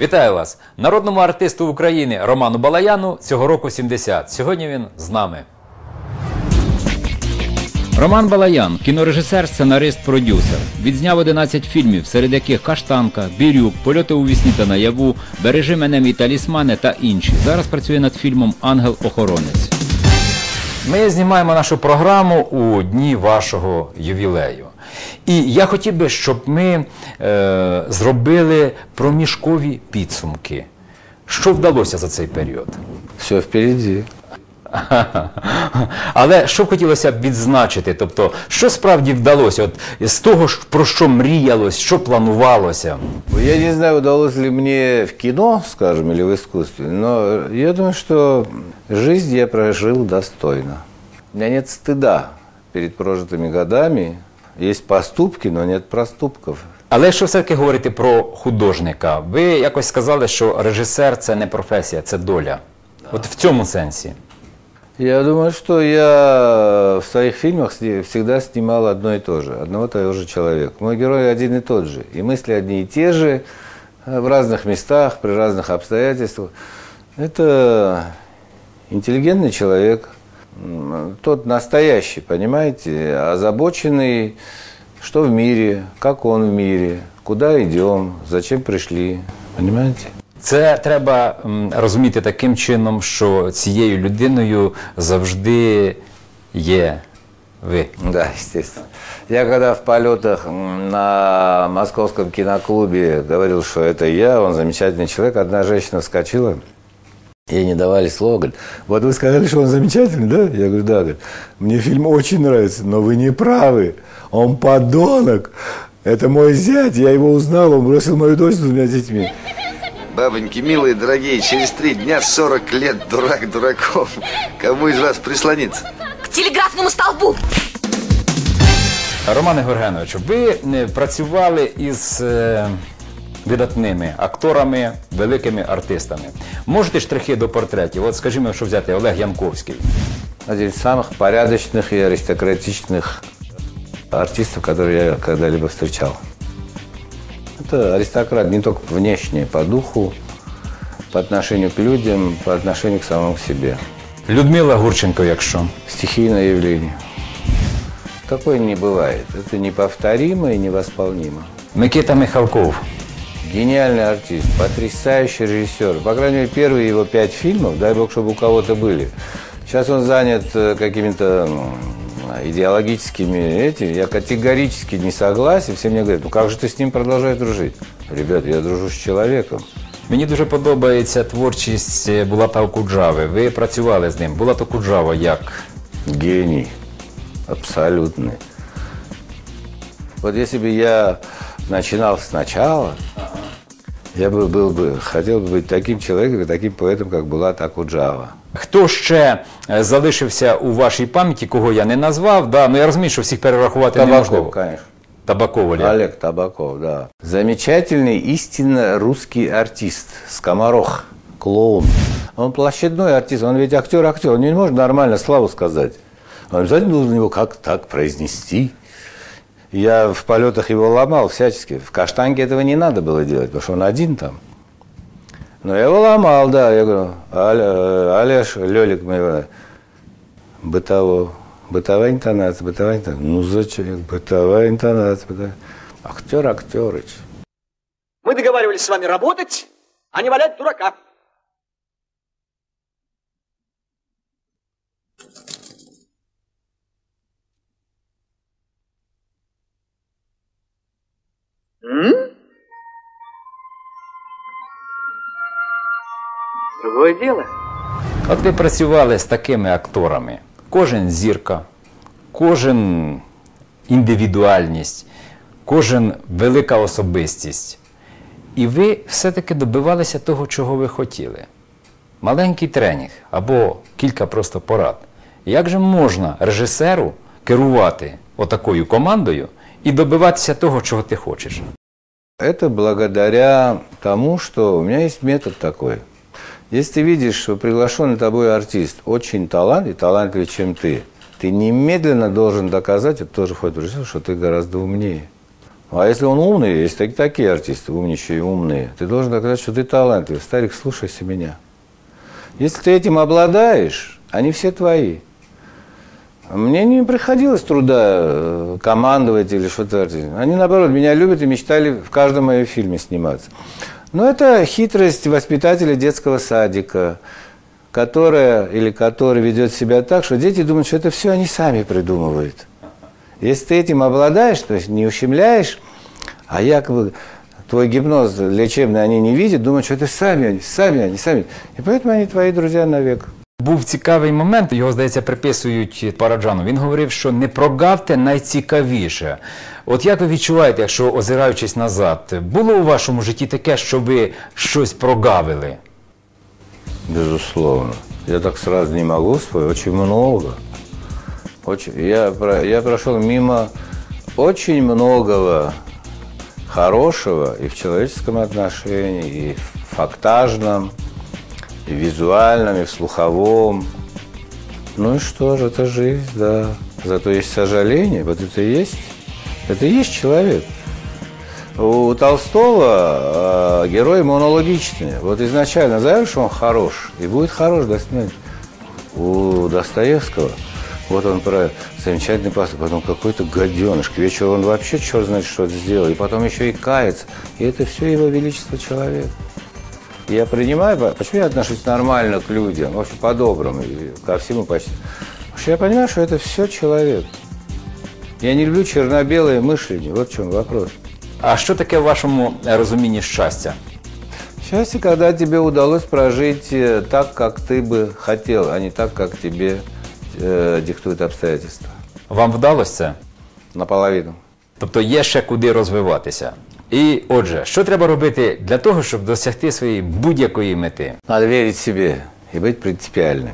Вітаю вас! Народному артисту України Роману Балаяну цього року 70. Сьогодні він з нами. Роман Балаян, кінорежисер, сценарист, продюсер. Відзняв 11 фільмів, серед яких Каштанка, Бірюк, Польоти у вісні та наяву, Бережи мене мій талісмани та інші. Зараз працює над фільмом Ангел-охоронець. Ми знімаємо нашу програму у дні вашого ювілею. І я хотів би, щоб ми е, зробили проміжкові підсумки. Що вдалося за цей період? Все впереди. Але що б хотілося б відзначити? Тобто, що справді вдалося? От з того, про що мріялось, що планувалося? Я не знаю, удалось ли мне в кино, скажем, или в искусстве, но я думаю, что жизнь я прожил достойно. У меня нет стыда перед прожитыми годами. Есть поступки, но нет проступков. Але якщо все-таки говорити про художника, ви якось сказали, що режисер це не професія, це доля. От в цьому сенсі. Я думаю, что я в своих фильмах всегда снимал одно и то же, одного и того же человека. Мой герой один и тот же, и мысли одни и те же, э, в разных местах, при разных обстоятельствах. Это интеллигентный человек, тот настоящий, понимаете, озабоченный, что в мире, как он в мире, куда идем, зачем пришли, понимаете? Це треба м, розуміти таким чином, що цією людиною завжди є ви. Да, естественно. Я когда в полетах м, на московском киноклубе говорил, что это я, он замечательный человек, одна женщина вскочила, ей не давали слова, говорит, вот вы сказали, что он замечательный, да? Я говорю, да. Говорит, Мне фильм очень нравится, но вы не правы, он подонок. Это мой зять, я его узнал, он бросил мою дочь с двумя детьми. Бабоньки, милые, дорогие, через три дня 40 лет дурак дураков. Кому из вас прислониться? К телеграфному столбу! Романе Горгеновичу, ви е, працювали із видатними акторами, великими артистами. Можете штрихи до портретів? От скажімо, що взяти Олег Янковський. Один из самых порядочных и аристократичных артистов, которые я когда-либо встречал. Это аристократ не только внешне, по духу, по отношению к людям, по отношению к самому себе. Людмила Гурченко, якщо. Стихийное явление. Такое не бывает. Это неповторимо и невосполнимо. Микита Михалков Гениальный артист, потрясающий режиссер. По крайней мере, первые его пять фильмов, дай бог, чтобы у кого-то были. Сейчас он занят э, какими-то м, идеологическими этими. Я категорически не согласен. Все мне говорят, ну как же ты с ним продолжаешь дружить? Ребят, я дружу с человеком. Мені дуже подобається творчість е, Булата Окуджави. Ви працювали з ним. Булат Окуджава як? Гений. Абсолютный. Вот если бы я начинал сначала, я бы был бы, хотел бы быть таким человеком и таким поэтом, как была Акуджава. Хто ще е, залишився у вашій пам'яті, кого я не назвав? Да, ну я розумію, що всіх перерахувати Табаков, неможливо. конечно. Табаков Олег. Олег Табаков, да. Замечательный, истинно русский артист. Скоморох, клоун. Он площадной артист, он ведь актер-актер, он не может нормально славу сказать. Он обязательно должен его как так произнести. я в полетах его ломал всячески. В каштанке этого не надо было делать, потому что он один там. Но я его ломал, да. Я говорю, «Оля- Олеж, Лелик моего, бытово, бытовая интонация, бытовая интонация. Ну зачем? Бытовая интонация, бытовая. Актер, актерыч. Мы договаривались с вами работать, а не валять дурака. Другое дело. От ви працювали з такими акторами. Кожен зірка, кожен індивідуальність, кожен велика особистість. І ви все-таки добивалися того, чого ви хотіли. Маленький тренінг або кілька просто порад. Як же можна режисеру керувати отакою командою і добиватися того, чого ти хочеш? Это благодаря тому, что у меня есть метод такой. Если ты видишь, что приглашенный тобой артист очень талантлив, талантливее, чем ты, ты немедленно должен доказать, это тоже входит в режиссер, что ты гораздо умнее. А если он умный, есть так- такие артисты, умничие и умные, ты должен доказать, что ты талантливый. Старик, слушайся меня. Если ты этим обладаешь, они все твои. Мне не приходилось труда э, командовать или что-то. Они, наоборот, меня любят и мечтали в каждом моем фильме сниматься. Но это хитрость воспитателя детского садика, которая или который ведет себя так, что дети думают, что это все они сами придумывают. Если ты этим обладаешь, то есть не ущемляешь, а якобы твой гипноз лечебный они не видят, думают, что это сами они, сами они, сами. И поэтому они твои друзья навек. Був цікавий момент, його, здається, приписують Параджану. Він говорив, що не прогавте найцікавіше. От як ви відчуваєте, якщо озираючись назад, було у вашому житті таке, що ви щось прогавили? Безусловно. Я так сразу не могу вспомнить. Очень много. Я, про- я прошел мимо очень многого хорошего и в человеческом отношении, и в фактажном, и в визуальном, и в слуховом. Ну и что же, это жизнь, да. Зато есть сожаление, вот это и есть. Это и есть человек. У Толстого э, герой монологичный. Вот изначально знаешь, он хорош, и будет хорош до смерти. У Достоевского, вот он про замечательный поступок, потом какой-то гаденыш, к вечеру он вообще черт знает, что сделал, и потом еще и кается. И это все его величество человек. Я принимаю, почему я отношусь нормально к людям, вообще по-доброму, и ко всему почти. Потому что я понимаю, что это все человек. Я не люблю черно-белое мышление, вот в чем вопрос. А що таке в вашому е, розумінні щастя? Счастье, когда тебе удалось прожить э, так, как ты бы хотел, а не так, как тебе э, диктуют обстоятельства. Вам вдалося це? Наполовину. Тобто є ще куди розвиватися. І отже, що треба робити для того, щоб досягти своєї будь-якої мети? Надо верить в себе и быть принципиальным.